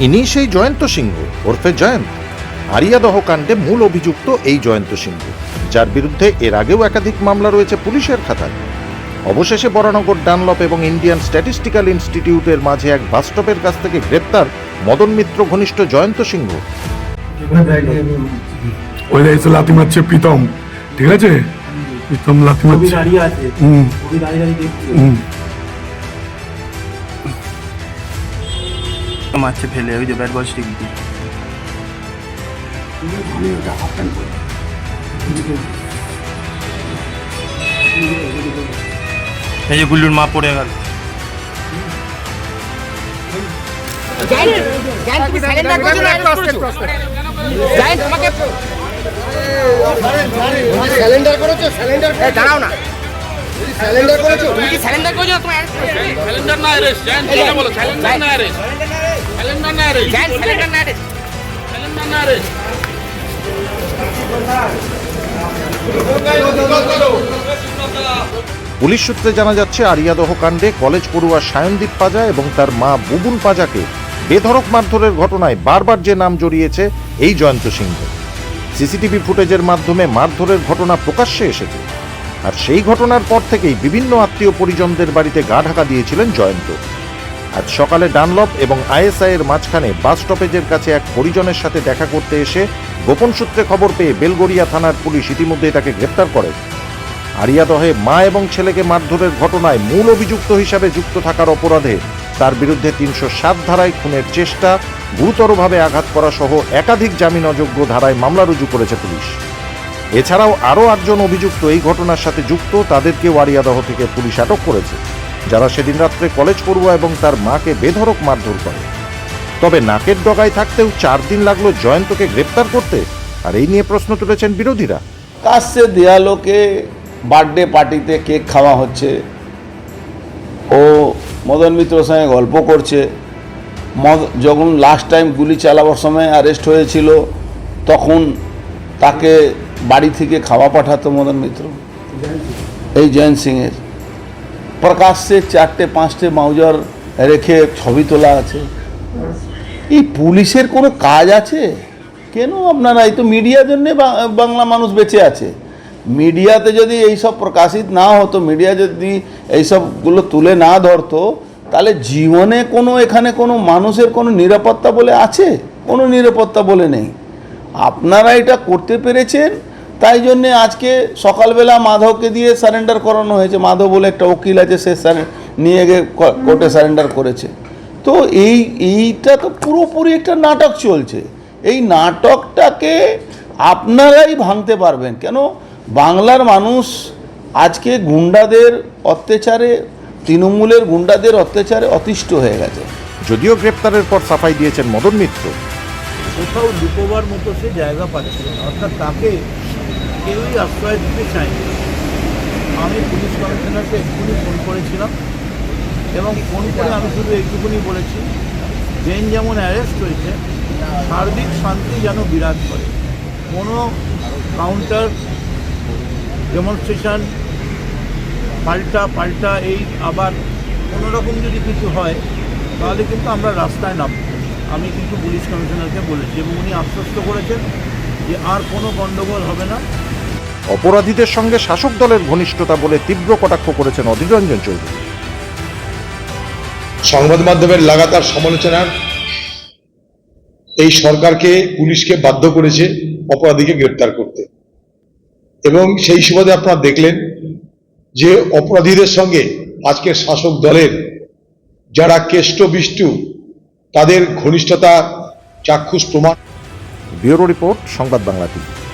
ইনি সেই জয়ন্ত সিংহ ওরফে জয়ন্ত। আরিয়াদহ কাণ্ডে মূল অভিযুক্ত এই জয়ন্ত সিংহ যার বিরুদ্ধে এর আগেও একাধিক মামলা রয়েছে পুলিশের খাতায়। অবশেষে বরানগর ডানলপ এবং ইন্ডিয়ান স্ট্যাটিস্টিক্যাল ইনস্টিটিউটের মাঝে এক বাস্টপের কাছ থেকে গ্রেপ্তার মদন মিত্র ঘনিষ্ঠ জয়ন্ত সিংহ। ওই এসে লাথি মারছে প্রীতম ঠিক আছে? প্রীতম লাথি মারছে। দাঁড়িয়ে আছে। হুম। দাঁড়িয়ে দাঁড়িয়ে দেখছি। হুম। মারছে ফেলে ওই যে ব্যাট বল স্টিক দিয়ে এই যে গুল্লুর মা পড়ে গেল। তোমাকে স্যালেন্ডার করেছ স্যালেন্ডার দাঁড়াও না। স্যালেন্ডার করেছ? তুমি কি স্যালেন্ডার করেছ? তোমার অ্যারেস্ট না অ্যারেস্ট বলো ক্যালেন্ডার না অ্যারেস্ট ক্যালেন্ডার না অ্যারেস্ট স্যালেন্ডার না অ্যারেস্ট ক্যালেন্ডার না অ্যারেস্ট পুলিশ সূত্রে জানা যাচ্ছে আরিয়াদহ কাণ্ডে কলেজ পড়ুয়া সায়নদীপ পাজা এবং তার মা বুবুন পাজাকে বেধড়ক মারধরের ঘটনায় বারবার যে নাম জড়িয়েছে এই জয়ন্ত সিংহ। সিসিটিভি ফুটেজের মাধ্যমে মারধরের ঘটনা প্রকাশ্যে এসেছে। আর সেই ঘটনার পর থেকেই বিভিন্ন আত্মীয় পরিজনদের বাড়িতে গা ঢাকা দিয়েছিলেন জয়ন্ত। আজ সকালে ডানলপ এবং আইএসআই এর মাঝখানে বাস স্টপেজের কাছে এক পরিজনের সাথে দেখা করতে এসে গোপন সূত্রে খবর পেয়ে বেলগড়িয়া থানার পুলিশ ইতিমধ্যেই তাকে গ্রেপ্তার করে। আরিয়াদহে মা এবং ছেলেকে মারধরের ঘটনায় মূল অভিযুক্ত হিসাবে যুক্ত থাকার অপরাধে তার বিরুদ্ধে তিনশো সাত ধারায় খুনের চেষ্টা, গুরুতরভাবে আঘাত করা সহ একাধিক জামিন অযোগ্য ধারায় মামলা রুজু করেছে পুলিশ। এছাড়াও আরও আটজন অভিযুক্ত এই ঘটনার সাথে যুক্ত তাদেরকে ওয়ারিয়াদহ থেকে পুলিশ আটক করেছে, যারা সেদিন রাত্রে কলেজ পড়ুয়া এবং তার মাকে বেধড়ক মারধর করে। তবে নাকের ডগায় থাকতেও চার দিন লাগল জয়ন্তকে গ্রেপ্তার করতে, আর এই নিয়ে প্রশ্ন তুলেছেন বিরোধীরা। কাছে দেয়ালোকে বার্থডে পার্টিতে কেক খাওয়া হচ্ছে। ও মদন মিত্রর সঙ্গে গল্প করছে। মদ যখন লাস্ট টাইম গুলি চালাবার সময় অ্যারেস্ট হয়েছিল, তখন তাকে বাড়ি থেকে খাওয়া পাঠাতো মদন মিত্র। এই জয়ন্ত সিংয়ের। প্রকাশ্যে চারটে, পাঁচটে মাউজার রেখে ছবি তোলা আছে। এই পুলিশের কোনো কাজ আছে? কেন আপনারা? এই তো মিডিয়ার জন্যে বাংলা মানুষ বেঁচে আছে। মিডিয়াতে যদি এইসব প্রকাশিত না হতো, মিডিয়া যদি এইসবগুলো তুলে না ধরতো, তাহলে জীবনে কোনো, এখানে কোনো মানুষের কোনো নিরাপত্তা বলে আছে? কোনো নিরাপত্তা বলে নেই। আপনারা এটা করতে পেরেছেন? তাই জন্যে আজকে সকালবেলা মাধবকে দিয়ে সারেন্ডার করানো হয়েছে। মাধব বলে একটা উকিল আছে সে নিয়ে গিয়ে কোর্টে সারেন্ডার করেছে। তো এই এইটা তো পুরোপুরি একটা নাটক চলছে। এই নাটকটাকে আপনারাই ভাঙতে পারবেন। কেন? বাংলার মানুষ আজকে গুন্ডাদের অত্যাচারে তৃণমূলের গুন্ডাদের অত্যাচারে অতিষ্ঠ হয়ে গেছে। যদিও গ্রেপ্তারের পর সাফাই দিয়েছেন মদন মিত্র। কোথাও লুকোবার মতো সে জায়গা পাচ্ছে না। অর্থাৎ তাকে কেউই আশ্রয় দিতে চায়নি। আমি পুলিশ কমিশনারকে এক্ষুনি ফোন করেছিলাম এবং ফোন করে আমি শুধু এইটুকুনি বলেছি জেন যেমন অ্যারেস্ট হয়েছে, সার্বিক শান্তি যেন বিরাজ করে। কোনো কাউন্টার ডেমনস্ট্রেশন পাল্টা পাল্টা এই আবার কোনো রকম যদি কিছু হয়, তাহলে কিন্তু আমরা রাস্তায় নামব আমি কিন্তু পুলিশ কমিশনারকে বলেছি এবং উনি আশ্বস্ত করেছেন যে আর কোনো গণ্ডগোল হবে না। অপরাধীদের সঙ্গে শাসক দলের ঘনিষ্ঠতা বলে তীব্র কটাক্ষ করেছেন অধীর রঞ্জন চৌধুরী। সংবাদ মাধ্যমের লাগাতার সমালোচনার এই সরকারকে পুলিশকে বাধ্য করেছে অপরাধীকে গ্রেপ্তার করতে। এবং সেই সুবাদে আপনারা দেখলেন যে অপরাধীদের সঙ্গে আজকের শাসক দলের যারা কেষ্ট বিষ্টু তাদের ঘনিষ্ঠতা চাক্ষুষ প্রমাণ। ব্যুরো রিপোর্ট সংবাদ বাংলা টিভি।